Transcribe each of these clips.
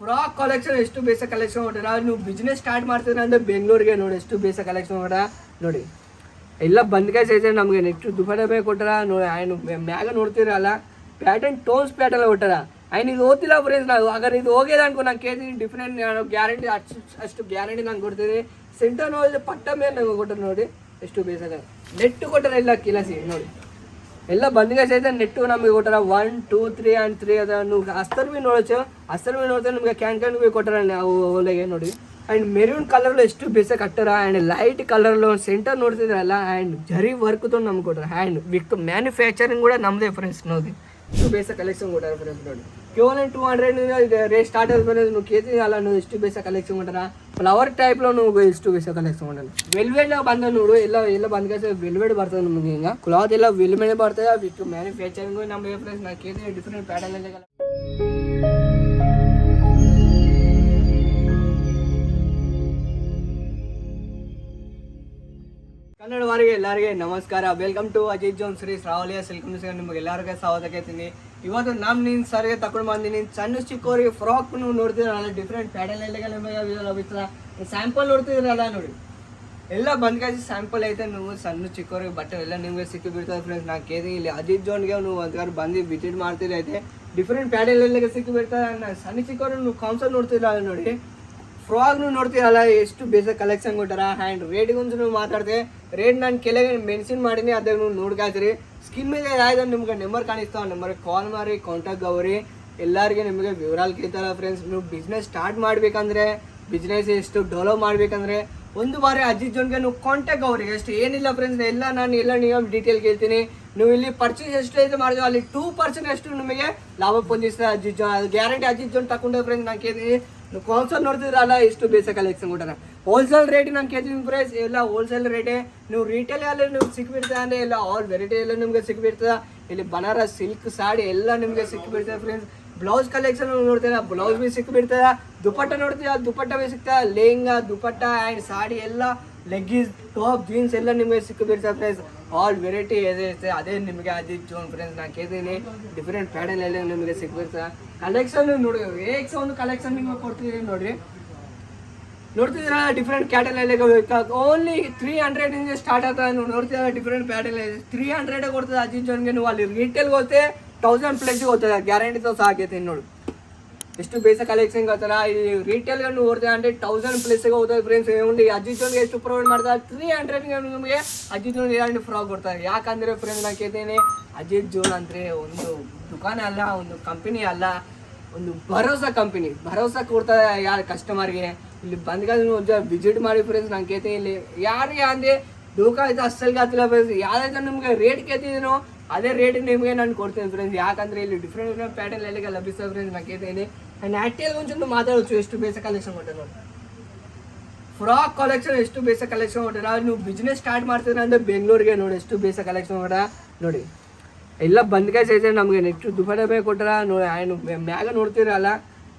Frock collection ಎಷ್ಟು ಬೇಸ collection ಹೊಟ್ಟಾರ ನೀವು ಬಿಸ್ನೆಸ್ ಸ್ಟಾರ್ಟ್ ಮಾಡ್ತೀರ ಅಂದ್ರೆ ಬೆಂಗಳೂರಿಗೆ ನೋಡಿ, ಎಷ್ಟು ಬೇಸ ಕಲೆಕ್ಷನ್ ಹೊಟ್ಟ ನೋಡಿ. ಎಲ್ಲ ಬಂದ್ಗೆ ಸೈಜ್ ನಮಗೆ, ನೆಕ್ಸ್ಟ್ ದುಬಾರೆ ಬೇಕು ಕೊಟ್ಟಾರ, ನೋಡಿ, ಆಯ್ನು ಮ್ಯಾಗ ನೋಡ್ತಿರಲ್ಲ ಪ್ಯಾಟರ್ನ್ ಟೋನ್ಸ್ ಪ್ಯಾಟರ್ನ್ ಕೊಟ್ಟಾರ. ಆಯ್ನ ಇದು ಓದ್ತಿಲ್ಲ ಫ್ರೆಂಡ್ಸ್ ನಾವು, ಹಾಗಾದ್ರೆ ಇದು ಹೋಗಿದೆ ಅನ್ಕೊ, ನಾನು ಕೇಳ್ತೀನಿ ಡಿಫ್ರೆಂಟ್ ಗ್ಯಾರಂಟಿ ಅಷ್ಟು ಅಷ್ಟು ಗ್ಯಾರಂಟಿ ನಂಗೆ ಕೊಡ್ತೀನಿ. ಸೆಂಟರ್ ನೋಡಿದ್ರೆ ಪಟ್ಟ ಮೇಲೆ ನಂಗೆ ಕೊಟ್ಟರು ನೋಡಿ, ಎಷ್ಟು ಬೇಸ ನೆಟ್ಟು ಕೊಟ್ಟರೆ ಇಲ್ಲ ಕಿಲಸಿ, ನೋಡಿ. ಎಲ್ಲ ಬಂದಿಗೆ ಸಹಿತ ನೆಟ್ಟು ನಮಗೆ ಕೊಟ್ಟಾರ one two three and three ಅದ ನೀವು ಅಸ್ತರ್ ಬಿ ನೋಡೋಚು ಅಸ್ತರ್ ಬಿ ನೋಡ್ತಾರೆ ನಿಮಗೆ ಕ್ಯಾನ್ ಕ್ಯಾನ್ ಬಿ ಕೊಟ್ಟಾರ ನಾವು ಓಲೆಗೆ ನೋಡಿ ಆ್ಯಂಡ್ ಮೆರೂನ್ ಕಲರ್ಲು ಎಷ್ಟು ಬೇಸ ಕಟ್ಟಾರ ಆ್ಯಂಡ್ ಲೈಟ್ ಕಲರ್ಲು ಸೆಂಟರ್ ನೋಡ್ತಿದ್ರಲ್ಲ ಆ್ಯಂಡ್ ಜರಿ ವರ್ಕ್ ತೊಗೊಂಡು ನಮ್ಗೆ ಕೊಟ್ಟಾರ ಆ್ಯಂಡ್ ವಿತ್ ಮ್ಯಾನುಫ್ಯಾಕ್ಚರಿಂಗ್ ಕೂಡ ನಮ್ಮದೇ ಫ್ರೆಂಡ್ಸ್ ನೋಡಿ ಎಷ್ಟು ಬೇಸ ಕಲೆಕ್ಷನ್ ಕೊಟ್ಟಾರ ಫ್ರೆಂಡ್ಸ್ ನೋಡಿ కేవలం టూ హండ్రెడ్ రేట్ స్టార్ట్ అయిపోయినది నువ్వు కేజీ అలా నువ్వు ఇష్టూ బేసా కలెక్షన్ ఉంటారా ఫ్లవర్ టైప్లో నువ్వు ఇష్టూ బేసా కలెక్షన్ ఉంటాను వెల్వెట్లో బంద నువ్వు ఎలా ఎలా బంద్ కాసే వెల్వెట్ పడుతుంది ముఖ్యంగా క్లాత్ ఎలా వెల్వెట్ పడుతుంది అవి మ్యానుఫ్యాక్చరింగ్ నమ్మ ప్లస్ నా కేజీ డిఫరెంట్ ప్యాటర్న్ ಎಲ್ಲರಿಗೆ ನಮಸ್ಕಾರ. Welcome to Ajith zone Shri ಶ್ರಾವಲಿಯ silk ನಿಮಗೆ ಎಲ್ಲರಿಗೆ ಸ್ವಾಗತ ಕೇಳ್ತೀನಿ. ಇವತ್ತು ನಮ್ಮ ನಿನ್ ಸರ್ಗೆ ತಗೊಂಡು ಬಂದಿನಿ. ಸಣ್ಣ ಚಿಕ್ಕವರಿಗೆ ಫ್ರಾಕ್ ನೀವು ನೋಡ್ತಿದ್ರಲ್ಲ ಡಿಫ್ರೆಂಟ್ ಪ್ಯಾಟರ್ನ್ ನಿಮಗೆ ಲಭಿಸ್ತದ ಸ್ಯಾಂಪಲ್ ನೋಡ್ತಿದ್ರಲ್ಲ ನೋಡಿ. ಎಲ್ಲ ಬಂದ್ಕಾಸಿ ಸ್ಯಾಂಪಲ್ ಐತೆ. ನೀವು ಸಣ್ಣ ಚಿಕ್ಕವರಿಗೆ ಬಟ್ಟೆ ಎಲ್ಲ ನಿಮಗೆ ಸಿಕ್ಕಿ ಬೀಳ್ತದೆ ಫ್ರೆಂಡ್ಸ್ ನಾ ಕೇಳಿ ಇಲ್ಲಿ ಅಜಿತ್ ಜೋನ್ಗೆ ನೀವು ಒಂದ್ಗಾರು ಬಂದು ವಿಸಿಟ್ ಐತೆ. ಡಿಫ್ರೆಂಟ್ ಪ್ಯಾಟರ್ನ್ ಸಿಕ್ಕಿ ನಾ ಸಣ್ಣ ಚಿಕ್ಕವರು ಕಾನ್ಸರ್ಟ್ ನೋಡ್ತಿರಲ್ಲ ನೋಡಿ. ಫ್ರಾಗ್ನು ನೋಡ್ತೀರಲ್ಲ, ಎಷ್ಟು ಬೇಸ ಕಲೆಕ್ಷನ್ ಕೊಟ್ಟಾರ ಹ್ಯಾಂಡ್ ರೇಟಿಗೆ ಒಂದು ನೀವು ಮಾತಾಡ್ದೆ. ರೇಟ್ ನಾನು ಕೆಳಗೆ ಮೆನ್ಷನ್ ಮಾಡೀನಿ ಅದನ್ನು ನೋಡ್ಕಾತೀರಿ ಸ್ಕಿನ್ ಮೇಲೆ ಯಾವ್ದು ನಿಮ್ಗೆ ನಂಬರ್ ಕಾಣಿಸ್ತಾವ ನಂಬರ್ಗೆ ಕಾಲ್ ಮಾಡಿ ಕಾಂಟ್ಯಾಕ್ಟ್ ಗೌರಿ ಎಲ್ಲರಿಗೆ ನಿಮಗೆ ವಿವರಾಲ್ ಕೇಳ್ತಾರ ಫ್ರೆಂಡ್ಸ್ ನೀವು ಬಿಸ್ನೆಸ್ ಸ್ಟಾರ್ಟ್ ಮಾಡಬೇಕಂದ್ರೆ ಬಿಸ್ನೆಸ್ ಎಷ್ಟು ಡೆವಲಪ್ ಮಾಡ್ಬೇಕಂದ್ರೆ, ಒಂದು ಬಾರಿ ಅಜಿತ್ ಜೊನ್ಗೆ ನೀವು ಕಾಂಟ್ಯಾಕ್ಟ್ ಅವ್ರಿಗೆ ಎಷ್ಟು ಏನಿಲ್ಲ ಫ್ರೆಂಡ್ಸ್ ಎಲ್ಲ ನಾನು ಎಲ್ಲ ನೀವು ಡೀಟೇಲ್ ಕೇಳ್ತೀನಿ. ನೀವು ಇಲ್ಲಿ ಪರ್ಚೇಸ್ ಎಷ್ಟು ಐತೆ ಮಾಡಿದ್ರು, ಅಲ್ಲಿ ಟೂ ಪರ್ಸೆಂಟ್ ಅಷ್ಟು ನಿಮಗೆ ಲಾಭ ಪೊಂದಿಸ್ತಾರೆ Ajith zone. Guarantee Ajith zone ತಗೊಂಡೆ ಫ್ರೆಂಡ್ಸ್ ನಾನು ಕೇಳ್ತೀನಿ. ಕಾನ್ಸಲ್ ನೋಡ್ತಿದ್ರಲ್ಲ ಎಷ್ಟು ಬೇಸ ಕಲೆಕ್ಷನ್ ಕೊಟ್ಟಾರೆ. ಹೋಲ್ಸೇಲ್ ರೇಟ್ ನಾನು ಕೇಳ್ತೀನಿ ಪ್ರೈಸ್ ಎಲ್ಲ ಹೋಲ್ಸೇಲ್ ರೇಟೇ ನೀವು ರೀಟೇಲ್ ಅಲ್ಲಿ ನೀವು ಸಿಕ್ಬಿಡ್ತದೆ ಅಂದರೆ ಎಲ್ಲ ಆಲ್ ವೆರೈಟಿ ಎಲ್ಲ ನಿಮಗೆ ಸಿಕ್ಬಿಡ್ತದೆ? ಇಲ್ಲಿ ಬನಾರಸ್ ಸಿಲ್ಕ್ ಸಾಡಿ ಎಲ್ಲ ನಿಮಗೆ ಸಿಕ್ಬಿಡ್ತದೆ ಫ್ರೆಂಡ್ಸ್ ಬ್ಲೌಸ್ ಕಲೆಕ್ಷನ್ ನೋಡ್ತೀರಾ? ಬ್ಲೌಸ್ ಭೀ ಸಿಕ್ಬಿಡ್ತದ? ದುಪಟ್ಟ ನೋಡ್ತೀರಾ? ದುಪಟ್ಟ ಭೀ ಸಿಗ್ತದೆ ಲೆಹಂಗಾ ದುಪಟ್ಟ ಆ್ಯಂಡ್ ಸಾಡಿ ಎಲ್ಲ ಲೆಗ್ಗೀಸ್ ಟಾಪ್ ಜೀನ್ಸ್ ಎಲ್ಲ ನಿಮಗೆ ಸಿಕ್ಕಿಬಿಡ್ತದೆ ಫ್ರೆಂಡ್ಸ್ ಆಲ್ ವೆರೈಟಿ ಇದೆ ಅದೇ ನಿಮಗೆ ಅದೇ ಜೋನ್ ಫ್ರೆಂಡ್ಸ್ ನಾನು ಕೇಳ್ತೀನಿ. ಡಿಫ್ರೆಂಟ್ ಪ್ಯಾಡಲ್ ಎಲ್ಲ ನಿಮಗೆ ಸಿಕ್ಬಿಡ್ತದೆ ಕಲೆಕ್ಷನ್ ನೋಡಿ ಏಕ್ಸ ಒಂದು ಕಲೆಕ್ಷನ್ ನಿಮಗೆ ಕೊಡ್ತಿದ್ದೀನಿ ನೋಡ್ರಿ. ನೋಡ್ತಿದ್ದೀರಾ? ಡಿಫ್ರೆಂಟ್ ಕ್ಯಾಟಲ್ ಎಲ್ಲ ಓನ್ಲಿ ತ್ರೀ ಹಂಡ್ರೆಡ್ ಇಂದ ಸ್ಟಾರ್ಟ್ ಆಗ್ತದೆ ನೀವು ನೋಡ್ತಿದ್ದೀರಾ? ಡಿಫ್ರೆಂಟ್ ಪ್ಯಾಟರ್ನ್ ತ್ರೀ ಹಂಡ್ರೆಡೇ ಕೊಡ್ತದೆ ಅಜಿನ್ ಜೋನ್ಗೆ ನೀವು ಅಲ್ಲಿ ರಿಟೇಲ್ ಹೋಗ್ತೇವೆ ತೌಸಂಡ್ ಪ್ಲೇಸಿಗೆ ಹೋಗ್ತದೆ ಗ್ಯಾರಂಟಿ ತೋಸ ಆಗೈತೆ ನೋಡಿ. ಎಷ್ಟು ಬೇಸ ಕಲೆಕ್ಷನ್ ಗೊತ್ತಲ್ಲ? ಈ ರಿಟೇಲ್ ನೋಡ್ತೀವಿ ಅಂದರೆ ಅಂದ್ರೆ ತೌಸಂಡ್ ಪ್ಲೇಸ್ ಹೋಗ್ತದೆ ಫ್ರೆಂಡ್ಸ್ ಒಂದು ಅಜಿತ್ ಜೋನ್ಗೆ ಎಷ್ಟು ಪ್ರೊವೈಡ್ ಮಾಡ್ತಾರೆ ತ್ರೀ ಹಂಡ್ರೆಡ್ಗೆ ನಿಮಗೆ ಅಜಿತ್ ಜೋನ್ ಎರಡು ಫ್ರಾಕ್ ಕೊಡ್ತಾರೆ ಯಾಕಂದ್ರೆ ಫ್ರೆಂಡ್ಸ್ ನಾನು ಕೇಳ್ತೇನೆ, ಅಜಿತ್ ಜೋನ್ ಅಂದ್ರೆ ಒಂದು ದುಕಾನ ಅಲ್ಲ, ಒಂದು ಕಂಪನಿ ಅಲ್ಲ, ಒಂದು ಭರೋಸಾ ಕಂಪನಿ ಭರೋಸಾ ಕೊಡ್ತಾರೆ ಯಾರು ಕಸ್ಟಮರ್ಗೆ ಇಲ್ಲಿ ಬಂದ್ಗ ಒಂದು ವಿಸಿಟ್ ಮಾಡಿ ಫ್ರೆಂಡ್ಸ್ ನಾನು ಕೇಳ್ತೀನಿ, ಇಲ್ಲಿ ಯಾರಿಗೆ ಅಂದೆ ದುಕಾನ ಇದು ಅಸ್ಸಲ್ಗೆ ಆಗ್ತಿಲ್ಲ ಫ್ರೆಂಡ್ಸ್ ಯಾವ್ದಾಯ್ತು ನಿಮಗೆ ರೇಟ್ ಕೇಳ್ತಿದ್ದೀನೋ ಅದೇ ರೇಟ್ ನಿಮಗೆ ನಾನು ಕೊಡ್ತೀನಿ ಫ್ರೆಂಡ್ಸ್ ಯಾಕಂದ್ರೆ ಇಲ್ಲಿ ಡಿಫ್ರೆಂಟ್ ಡಿಫ್ರೆಂಟ್ ಪ್ಯಾಟರ್ನ್ ಎಲ್ಲಿಗೆ ಲಭಿಸೋ ಫ್ರೆಂಡ್ಸ್ ನಾನು ಕೇಳ್ತೀನಿ. ಆ್ಯಂಡ್ ಆ್ಯಕ್ಟಿಲ್ ಒಂಚೂರು ಮಾತಾಡೋದು ಎಷ್ಟು ಬೇಸ ಕಲೆಕ್ಷನ್ ಕೊಟ್ಟರು ಫ್ರಾಕ್ ಕಲೆಕ್ಷನ್ ಎಷ್ಟು ಬೇಸ ಕಲೆಕ್ಷನ್ ಹೊಟ್ಟಾರ ನೀವು ಬಿಸ್ನೆಸ್ ಸ್ಟಾರ್ಟ್ ಮಾಡ್ತೀರ ಅಂದ್ರೆ ಬೆಂಗಳೂರಿಗೆ ನೋಡಿ ಎಷ್ಟು ಬೇಸ ಕಲೆಕ್ಷನ್ ಹೊಟ್ಟ ನೋಡಿ. ಎಲ್ಲ ಬಂದ್ಗೆ ಸೈಜ್ ನಮಗೆ ನೆಕ್ಸ್ಟ್ ದುಬಾರಿ ಬೇಕು ಕೊಟ್ಟಾರ ನೋಡಿ ಆಯ್ನು ಮ್ಯಾಗ ನೋಡ್ತಿರಲ್ಲ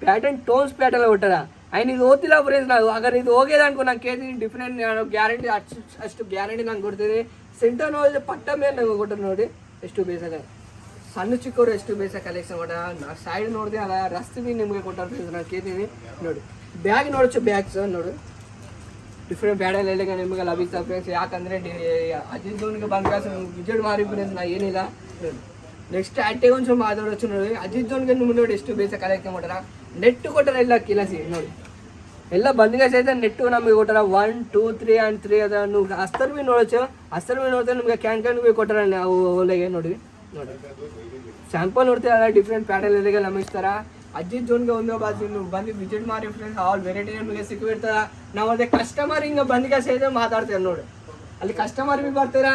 ಪ್ಯಾಟರ್ನ್ ಟೋನ್ಸ್ ಪ್ಯಾಟರ್ನ್ ಕೊಟ್ಟಾರ. ಆಯ್ನ ಇದು ಓದ್ತಿಲ್ಲ ಫ್ರೆಂಡ್ಸ್ ನಾವು. ಹಾಗಾದ್ರೆ ಇದು ಹೋಗಿದೆ ಅನ್ಕೊ, ನಾನು ಕೇಳ್ತೀನಿ ಡಿಫ್ರೆಂಟ್ ಗ್ಯಾರಂಟಿ ಅಷ್ಟು ಅಷ್ಟು ಗ್ಯಾರಂಟಿ ನಾನು ಕೊಡ್ತೀನಿ. ಸೆಂಟರ್ ನೋಡಿದ್ರೆ ಪಟ್ಟ ಮೇಲೆ ನಂಗೆ ಕೊಟ್ಟರು ನೋಡಿ, ಎಷ್ಟು ಬೇಸಾಗ ಸಣ್ಣ ಚಿಕ್ಕವರು ಎಷ್ಟು ಬೇಸ ಕಲೆಕ್ಷನ್ ಮಾಡ? ಸೈಡ್ ನೋಡಿದೆ ಅಲ್ಲ, ರಸ್ತೆ ಬಿ ನಿಮಗೆ ಕೊಟ್ಟಾರ ನಾನು ಕೇಳ್ತೀನಿ. ನೋಡಿ, ಬ್ಯಾಗ್ ನೋಡೋಚು ಬ್ಯಾಗ್ಸ್, ನೋಡು. ಡಿಫ್ರೆಂಟ್ ಬ್ಯಾಡಲ್ಲಿ ಎಲ್ಲ ನಿಮಗೆ ಲಭಿಸ್ತಾ ಫ್ರೆಂಡ್ಸ್ ಯಾಕಂದರೆ ಅಜಿತ್ ಬಂದ ವಿಜಿಟ್ ಮಾಡಿ ನಾ ಏನಿಲ್ಲ. ನೆಕ್ಸ್ಟ್ ಅಟ್ಟೆಗೆ ಸ್ವಲ್ಪ ಮಾತಾಡೋಚು ನೋಡಿ. ಅಜಿತ್ ಜೋನ್ಗೆ ನಿಮ್ಗೆ ನೋಡಿ ಎಷ್ಟು ಬೇಸ ಕಲೆಕ್ಷನ್ ಮಾಡ್ಯಾರ. ನೆಟ್ ಕೊಟ್ಟಾರ ಎಲ್ಲ ಕಿಲಸಿ, ನೋಡಿ. ಎಲ್ಲ ಬಂದಿಗೆ ಸಹಿತ ನೆಟ್ಟು ನಮಗೆ ಕೊಟ್ಟಾರ. One two three and three ಅದ ಅಸ್ತರ್ ಭೀ ನೋಡೋಚು. ಅಸ್ತರ್ ಭೀ ನೋಡ್ತಾರೆ ನಿಮಗೆ ಕ್ಯಾನ್ ಕ್ಯಾನ್ ಬಿ ಕೊಟ್ಟರೆ ನಾವು ಓಲೆಗೆ ನೋಡಿ. ನೋಡಿ. ಸ್ಯಾಂಪಲ್ ನೋಡ್ತೀರಲ್ಲ ಡಿಫ್ರೆಂಟ್ ಪ್ಯಾಟರ್ನ್ ಎಲ್ಲ ಲಮಿಸ್ತಾರ ಅಜ್ಜಿ ಜೋನ್ಗೆ ಒಂದು ಬಾಜು ಬಂದು ವಿಸಿಟ್ ಮಾಡಿ ಫ್ರೆಂಡ್ಸ್ ಆಲ್ ವೆರೈಟಿ ನಮಗೆ ಸಿಕ್ಕಿಬಿಡ್ತಾರ ನಾವು ಅದೇ ಕಸ್ಟಮರ್ ಹಿಂಗೆ ಬಂದಿಗೆ ಸೇದೇ ಮಾತಾಡ್ತೇವೆ ನೋಡಿ. ಅಲ್ಲಿ ಕಸ್ಟಮರ್ ಬಿ ಬರ್ತಾರ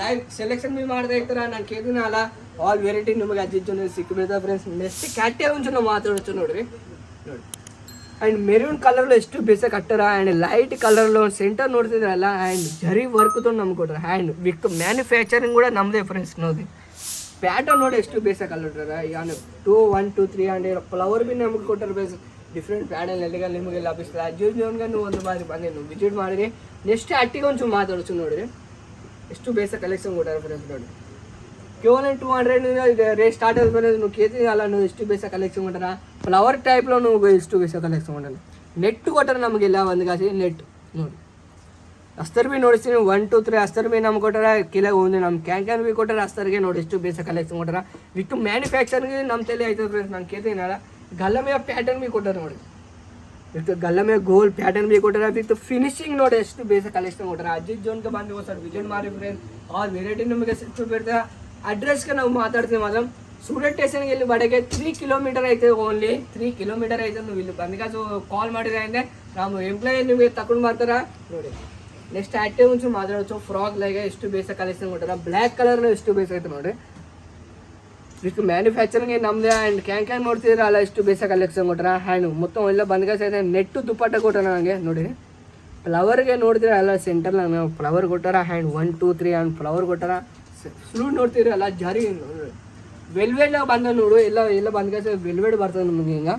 ಲೈವ್ ಸೆಲೆಕ್ಷನ್ ಭೀ ಮಾಡ್ತಾ ಇರ್ತಾರ? ನಾನು ಕೇಳಿನ ಅಲ್ಲ ಆಲ್ ವೆರೈಟಿ ನಿಮಗೆ ಅಜ್ಜಿ ಜೋನ್ ಸಿಕ್ಕಿಬಿಡ್ತಾರೆ ಫ್ರೆಂಡ್ಸ್ ನೆಕ್ಸ್ಟ್ ಕ್ಯಾಟೆ ಒಂಚೂರು ನಾವು ಮಾತಾಡೋದು ನೋಡ್ರಿ. ನೋಡಿ. ಆ್ಯಂಡ್ ಮೆರೂನ್ ಕಲರ್ಲು ಎಷ್ಟು ಬೇಸ ಕಟ್ಟರ? ಆ್ಯಂಡ್ ಲೈಟ್ ಕಲರ್ಲು ಸೆಂಟರ್ ನೋಡ್ತಿದ್ರಲ್ಲ ಆ್ಯಂಡ್ ಜರಿ ವರ್ಕ್ ತೊಗೊಂಡು ನಮ್ಗೆ ಕೊಟ್ಟರೆ ಆ್ಯಂಡ್ ವಿಕ್ ಮ್ಯಾನುಫ್ಯಾಕ್ಚರಿಂಗ್ ಕೂಡ ನಮ್ಮದೇ ಫ್ರೆಂಡ್ಸ್ ನೋಡಿ. ಪ್ಯಾಟರ್ನ್ ನೋಡಿ ಎಷ್ಟು ಬೇಸಾಗಿ ಕಲ್ಲಿಟ್ರ ಈಗ two one two three hundred flower B ನಮ್ಗೆ ಕೊಟ್ಟರೆ ಬೇಸ ಡಿಫ್ರೆಂಟ್ ಪ್ಯಾನಲ್ ಎಲ್ಲಿಗೆ ನಿಮಗೆ ಲಭಿಸ್ತದೆ ಅಜ್ಜು ಜೋನ್ಗೂ ಒಂದು ಬಾರಿ ಬನ್ನಿ, ನೀವು ವಿಸಿಟ್ ಮಾಡಿದ್ರೆ ನೆಕ್ಸ್ಟ್ ಅಟ್ಟಿಗೆ ಒಂಚೂರು ಮಾತಾಡ್ಸು ನೋಡಿರಿ. ಎಷ್ಟು ಬೇಸ ಕಲೆಕ್ಷನ್ ಕೊಟ್ಟಾರೆ ಫ್ರೆಂಡ್ಸ್ ನೋಡಿ. ಕೇವಲ ಟೂ ಹಂಡ್ರೆಡ್ ರೇಟ್ ಸ್ಟಾರ್ಟ್ ಆದ ಮೇಲೆ ನೀವು ಕೇತಿ ಅಲ್ಲ ಎಷ್ಟು ಬೇಸ ಕಲೆಕ್ಷನ್ ಕೊಟ್ಟಾರ. ಫ್ಲವರ್ ಟೈಪ್ಲೂ ನೀವು ಎಷ್ಟು ಬೇಸ ಕಲೆಕ್ಷನ್ ಕೊಟ್ಟಾರೆ. ನೆಟ್ ಕೊಟ್ಟರೆ ನಮಗೆಲ್ಲ ಒಂದು ಗಾಸಿ ನೆಟ್ ನೋಡಿ. ಅಸ್ತರ್ ಬಿ ನೋಡಿಸ್ತೀನಿ. ಒನ್ ಟು ತ್ರೀ ಅಸ್ತರ್ ಬಿ ನಮ್ಗೆ ಕೊಟ್ಟಾರ ಕಿಲ ಒಂದು ನಮ್ಮ ಕ್ಯಾನ್ ಕ್ಯಾನ್ ಬಿ ಕೊಟ್ಟಾರ ಅಸ್ತರ್ಗೆ ನೋಡಿ ಎಷ್ಟು ಬೇಸ ಕಲೆಕ್ಷನ್ ಕೊಟ್ಟಾರ ವಿತ್ ಮ್ಯಾನುಫ್ಯಾಕ್ಚರ್ಗೆ ನಮ್ಮ ತಲೆ ಐತೆ ಫ್ರೆಂಡ್ಸ್ ನಾನು ಕೇಳ್ತೀನಲ್ಲ ಗಲ್ಲಮೆ ಪ್ಯಾಟರ್ನ್ ಬಿ ಕೊಟ್ಟಾರ ನೋಡಿ. ವಿತ್ ಗಲ್ಲಮೆ ಗೋಲ್ ಪ್ಯಾಟರ್ನ್ ಬಿ ಕೊಟ್ಟಾರ. ವಿತ್ ಫಿನಿಶಿಂಗ್ ನೋಡಿ ಎಷ್ಟು ಬೇಸ ಕಲೆಕ್ಷನ್ ಕೊಟ್ಟಾರ. ಅಜಿತ್ ಜೋನ್ಗೆ ಬಂದು ಸರ್ ವಿಜಯ್ ಮಾರಿ ಫ್ರೆಂಡ್ಸ್ ಆ ವೆರೈಟಿ ನಮಗೆ ಸಿಕ್ತು ಬಿಡ್ತಾರೆ ಅಡ್ರೆಸ್ಗೆ ನಾವು ಮಾತಾಡ್ತೀವಿ ಮಾತ್ರ. ಸೂರತ್ ಸ್ಟೇಷನ್ಗೆ ಇಲ್ಲಿ ಬಡಗೆ ತ್ರೀ ಕಿಲೋಮೀಟರ್ ಐತೆ ಓನ್ಲಿ ತ್ರೀ ಕಿಲೋಮೀಟರ್ ಐತೆ ನೀವು ಇಲ್ಲಿ ಬಂದ್ಕಾಸು ಕಾಲ್ ಮಾಡಿದ್ರೆ ಅಂದ್ರೆ ನಾವು ಎಂಪ್ಲಾಯಿ ನಿಮಗೆ ತಗೊಂಡು ಬರ್ತಾರ ನೋಡಿ. ನೆಕ್ಸ್ಟ್ ಆಕ್ಟಿವ್ ಮುಂಚೆ ಮಾತಾಡೋದು ಫ್ರಾಕ್ ಲೈಗೆ ಎಷ್ಟು ಬೇಸ ಕಲೆಕ್ಷನ್ ಕೊಟ್ಟಾರ ಬ್ಲ್ಯಾಕ್ ಕಲರ್ ಎಷ್ಟು ಬೇಸ ಐತೆ ನೋಡಿ. ಇಷ್ಟು ಮ್ಯಾನುಫ್ಯಾಕ್ಚರಿಂಗ್ ನಮ್ದೇ ಆ್ಯಂಡ್ ಕ್ಯಾನ್ ಕ್ಯಾನ್ ನೋಡ್ತಿದ್ರೆ ಅಲ್ಲ ಎಷ್ಟು ಬೇಸ ಕಲೆಕ್ಷನ್ ಕೊಟ್ಟಾರ ಹ್ಯಾಂಡ್ ಮೊತ್ತ ಎಲ್ಲ ಬಂದ್ಗಾಸ ಇದೆ. ನೆಟ್ಟು ದುಪ್ಪಟ್ಟ ಕೊಟ್ಟಾರ ನನಗೆ ನೋಡಿ. ಫ್ಲವರ್ಗೆ ನೋಡ್ತೀರ ಅಲ್ಲ ಸೆಂಟರ್ ನಾವು ಫ್ಲವರ್ ಕೊಟ್ಟಾರ hand one two three and flower ಕೊಟ್ಟಾರ. ಫ್ಲೂಟ್ ನೋಡ್ತಿದ್ರೆ ಅಲ್ಲ ಜಾರಿ ವೆಲ್ವೆಡ್ ಬಂದ ನೋಡು, ಎಲ್ಲ ಎಲ್ಲ ಬಂದ್ಗಾಸ ವೆಲ್ವೆಡ್ ಬರ್ತದೆ ನಮಗೆ ಹಿಂಗೆ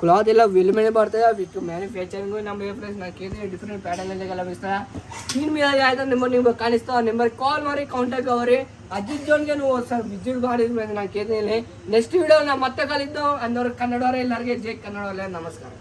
ಕ್ಲಾತ್ ಎಲ್ಲ ವಿಲ್ ಮೇಲೆ ಬರ್ತದೆ ವಿತ್ ಮ್ಯಾನುಫ್ಯಾಕ್ಚರಿಂಗು ನಮ್ಮ ಫ್ರೆಂಡ್ಸ್ ನಾ ಕೇಳಿದ್ರೆ ಡಿಫ್ರೆಂಟ್ ಪ್ಯಾಟರ್ನಲ್ಲೆಲ್ಲ ಬಿಸ್ತಾರ ಸ್ಕ್ರೀನ್ ಮೇಲೆ ಆಯ್ತು ನಿಮ್ಮ ನಿಮ್ಗೆ ಕಾಣಿಸ್ತಾವ ನಿಮ್ಮ ಕಾಲ್ ಮಾಡಿ ಕಾಂಟ್ಯಾಕ್ಟ್ ಅವ್ರಿ. ಅಜಿತ್ ಜೋನ್ಗೆ ನೀವು ಸರ್ ವಿದ್ಯುತ್ ಮಾಡಿದ್ಮೇಲೆ ನಾನು ಕೇಳಿದ್ದೀನಿ ನೆಕ್ಸ್ಟ್ ವಿಡಿಯೋ ನಾ ಮತ್ತೆ ಕಲಿತು ಅಂದವ್ರಿಗೆ ಕನ್ನಡವರೇ, ಎಲ್ಲರಿಗೆ ಜೈ ಕನ್ನಡ ನಮಸ್ಕಾರ.